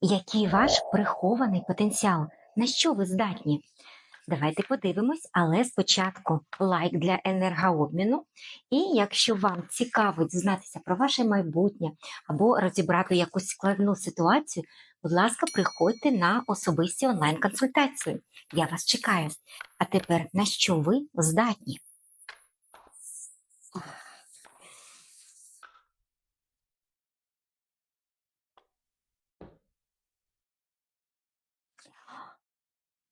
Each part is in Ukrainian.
Який ваш прихований потенціал? На що ви здатні? Давайте подивимось, але спочатку лайк для енергообміну. І якщо вам цікаво дізнатися про ваше майбутнє або розібрати якусь складну ситуацію, будь ласка, приходьте на особисті онлайн-консультації. Я вас чекаю. А тепер на що ви здатні?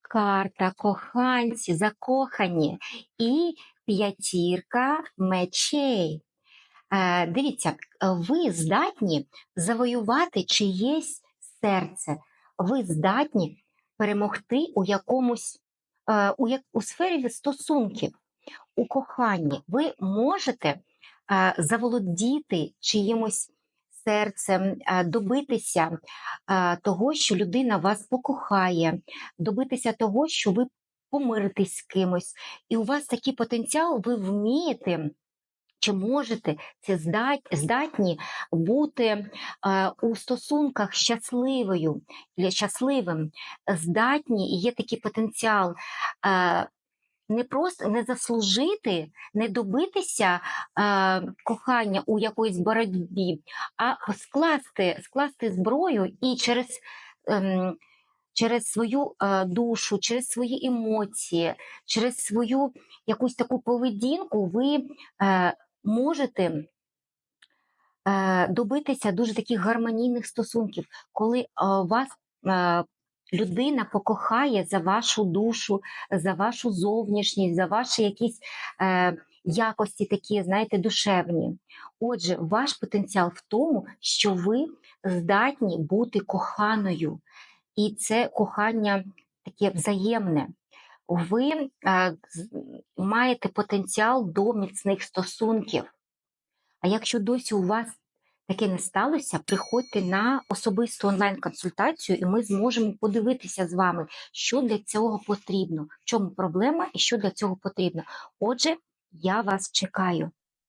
Карта коханці, закохані і п'ятірка мечей. Е, дивіться, ви здатні завоювати чиєсь серце. Ви здатні перемогти у якомусь е, у, як, у сфері стосунків, у коханні. Ви можете е, заволодіти чиїмось серцем, е, добитися е, того, що людина вас покохає, добитися того, що ви помиритесь з кимось, і у вас такий потенціал, ви вмієте. Чи можете це здатні бути е, у стосунках щасливою, щасливим, здатні, і є такий потенціал е, не просто не заслужити, не добитися е, кохання у якоїсь боротьбі, а скласти, скласти зброю і через. ем, Через свою е, душу, через свої емоції, через свою якусь таку поведінку ви е, можете е, добитися дуже таких гармонійних стосунків, коли е, вас е, людина покохає за вашу душу, за вашу зовнішність, за ваші якісь е, якості такі, знаєте, душевні. Отже, ваш потенціал в тому, що ви здатні бути коханою, і це кохання таке взаємне. Ви е, маєте потенціал до міцних стосунків. А якщо досі у вас таке не сталося, приходьте на особисту онлайн-консультацію, і ми зможемо подивитися з вами, що для цього потрібно, в чому проблема і що для цього потрібно. Отже, я вас чекаю.